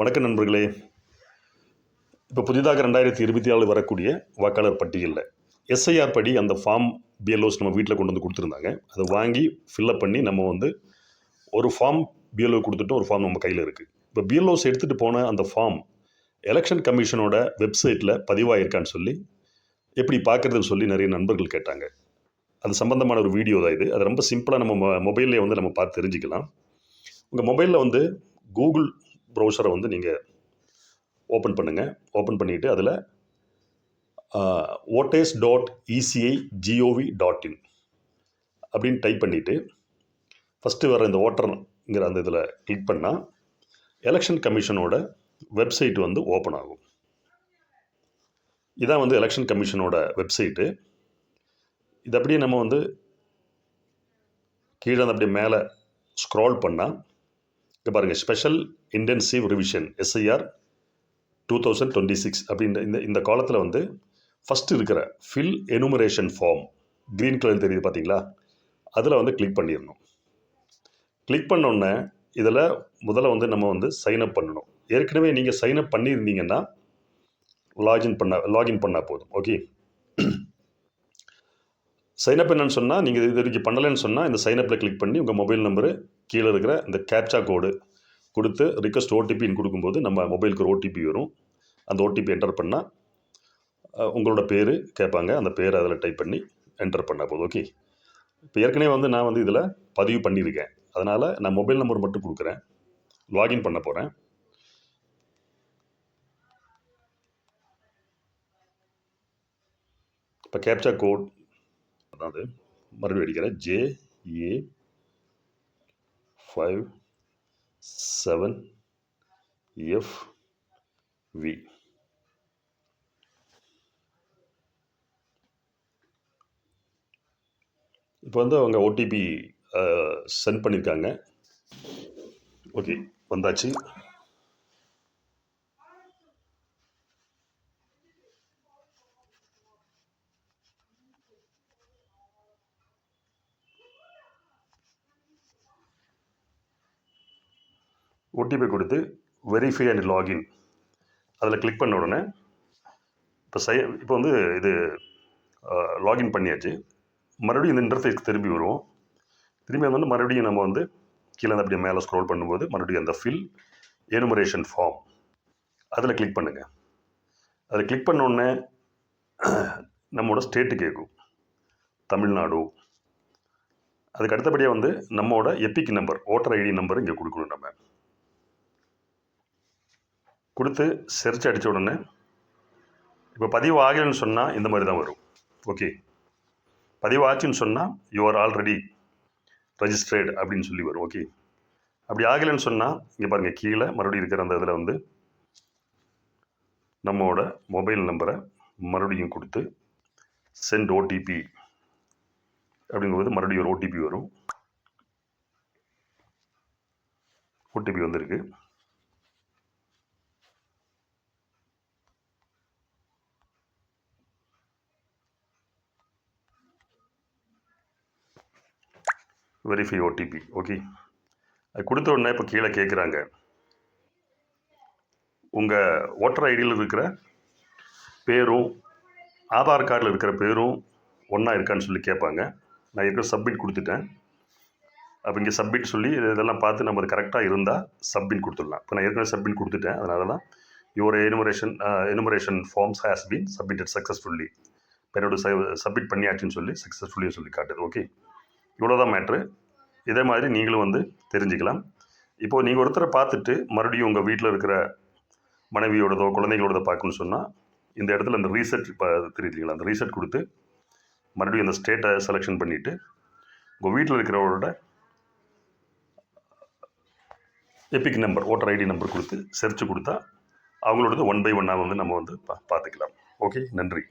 வணக்கம் நண்பர்களே. இப்போ புதிதாக ரெண்டாயிரத்தி இருபத்தி நாலு வரக்கூடிய வாக்காளர் பட்டியலில் எஸ்ஐஆர் படி அந்த ஃபார்ம் பிஎல்ஓஸ் நம்ம வீட்டில் கொண்டு வந்து கொடுத்துருந்தாங்க. அதை வாங்கி ஃபில்லப் பண்ணி நம்ம வந்து ஒரு ஃபார்ம் பிஎல்ஓ கொடுத்துட்டு ஒரு ஃபார்ம் நம்ம கையில் இருக்குது இப்போ பிஎல்ஓஸ் எடுத்துகிட்டு போன அந்த ஃபார்ம் எலெக்ஷன் கமிஷனோட வெப்சைட்டில் பதிவாயிருக்கான்னு சொல்லி எப்படி பார்க்குறதுன்னு சொல்லி நிறைய நண்பர்கள் கேட்டாங்க. அது சம்மந்தமான ஒரு வீடியோ தான் இது. அது ரொம்ப சிம்பிளாக நம்ம மொபைல்லே வந்து நம்ம பார்த்து தெரிஞ்சுக்கலாம். உங்கள் மொபைலில் வந்து கூகுள் ப்ரௌசரை வந்து நீங்கள் ஓப்பன் பண்ணுங்கள் ஓப்பன் பண்ணிவிட்டு அதில் voters dot ECI GOV dot in அப்படின்னு டைப் பண்ணிவிட்டு ஃபஸ்ட்டு வர இந்த ஓட்டர்ங்கிற அந்த இதில் கிளிக் பண்ணால் எலெக்ஷன் கமிஷனோட வெப்சைட் வந்து ஓப்பன் ஆகும். இதான் வந்து எலெக்ஷன் கமிஷனோட வெப்சைட்டு இது அப்படியே நம்ம வந்து கீழே அந்த அப்படியே மேலே ஸ்க்ரால் பண்ணால் இங்கே பாருங்கள் special intensive revision SIR two thousand twenty six அப்படின்ற இந்த இந்த காலத்தில் வந்து ஃபஸ்ட்டு இருக்கிற fill enumeration form green colour தெரியுது பார்த்தீங்களா அதில் வந்து கிளிக் பண்ணிடணும். கிளிக் பண்ணோடனே இதில் முதல்ல வந்து நம்ம வந்து சைன் அப் பண்ணணும். ஏற்கனவே நீங்கள் சைன் அப் பண்ணியிருந்தீங்கன்னா லாகின் பண்ண லாகின் பண்ணால் போதும். ஓகே சைனப் என்னன்னு சொன்னால் நீங்கள் இது வரைக்கும் பண்ணலைன்னு சொன்னால் இந்த சைனப்பில் கிளிக் பண்ணி உங்கள் மொபைல் நம்பரு கீழே இருக்கிற இந்த கேப்சா கோடு கொடுத்து ரிக்வஸ்ட் ஓடிபின்னு கொடுக்கும்போது நம்ம மொபைலுக்கு ஒரு ஓடிபி வரும். அந்த ஓடிபி என்டர் பண்ணால் உங்களோட பேர் கேட்பாங்க. அந்த பேரை அதில் டைப் பண்ணி என்டர் பண்ணால் போதும் ஓகே இப்போ ஏற்கனவே வந்து நான் வந்து இதில் பதிவு பண்ணியிருக்கேன். அதனால் நான் மொபைல் நம்பர் மட்டும் கொடுக்குறேன். லாகின் பண்ண போகிறேன் இப்போ கேப்சா கோட் அதாவது மறுபடியும் அடிக்கிறேன் J A five seven F V இப்போ வந்து அவங்க ஓடிபி சென்ட் பண்ணியிருக்காங்க ஓகே வந்தாச்சு. ஓடிபி கொடுத்து வெரிஃபை அண்ட் லாகின் அதில் கிளிக் பண்ண உடனே இப்போ சை இப்போ வந்து இது லாகின் பண்ணியாச்சு. மறுபடியும் இந்த இன்டர்ஃபேஸ்க்கு திரும்பி வருவோம். திரும்பி வந்து மறுபடியும் நம்ம வந்து கீழே அப்படியே மேலே ஸ்க்ரோல் பண்ணும்போது மறுபடியும் அந்த ஃபில் எனுமரேஷன் ஃபார்ம் அதில் கிளிக் பண்ணுங்கள் அதில் கிளிக் பண்ண உடனே நம்மளோட ஸ்டேட்டு கேட்கும் தமிழ்நாடு. அதுக்கு அடுத்தபடியாக வந்து நம்மளோட EPIC number voter ID number இங்கே கொடுக்கணும் நம்ம. கொடுத்து செர்ச் அடித்த உடனே இப்போ பதிவு ஆகலைன்னு சொன்னால் இந்த மாதிரி தான் வரும். ஓகே பதிவு ஆச்சுன்னு சொன்னால் யூஆர் ஆல்ரெடி ரெஜிஸ்ட்ரேட் அப்படின்னு சொல்லி வரும். ஓகே அப்படி ஆகலைன்னு சொன்னால் இங்கே பாருங்கள் கீழே மறுபடியும் இருக்கிற அந்த இதில் வந்து நம்மளோட மொபைல் நம்பரை மறுபடியும் கொடுத்து சென்ட் ஓடிபி அப்படிங்கும்போது மறுபடியும் ஒரு ஓடிபி வரும். ஓடிபி வந்திருக்கு. வெரிஃபை ஓடிபி ஓகே அது கொடுத்த உடனே இப்போ கீழே கேட்குறாங்க உங்கள் ஓட்டர் ஐடியில் இருக்கிற பேரும் ஆதார் கார்டில் இருக்கிற பேரும் ஒன்றா இருக்கான்னு சொல்லி கேட்பாங்க நான் ஏற்கனவே சப்மிட் கொடுத்துட்டேன். அப்போ இங்கே சப்மிட் சொல்லி இதெல்லாம் பார்த்து நம்ம அது கரெக்டாக இருந்தால் சப்மிட் கொடுத்துடலாம். இப்போ நான் ஏற்கனவே சப்மிட் கொடுத்துட்டேன். அதனால தான் your enumeration enumeration forms has been submitted successfully இப்போ என்னோட சப்மிட் பண்ணியாச்சுன்னு சொல்லி சக்ஸஸ்ஃபுல்லின்னு சொல்லி காட்டுது ஓகே இவ்வளோதான் மேட்ரு இதே மாதிரி நீங்களும் வந்து தெரிஞ்சுக்கலாம். இப்போது நீங்கள் ஒருத்தரை பார்த்துட்டு மறுபடியும் உங்கள் வீட்டில் இருக்கிற மனைவியோடதோ குழந்தைகளோடதோ பார்க்கணும்னு சொன்னால் இந்த இடத்துல இந்த ரீசெட் இப்போ தெரியுதுங்களா? அந்த ரீசெட் கொடுத்து மறுபடியும் அந்த ஸ்டேட்டை செலெக்ஷன் பண்ணிவிட்டு உங்கள் வீட்டில் இருக்கிறவரோட EPIC number voter ID number கொடுத்து செர்ச் கொடுத்தா அவங்களோடது ஒன் பை ஒன்னாக வந்து நம்ம வந்து பா பார்த்துக்கலாம். ஓகே நன்றி.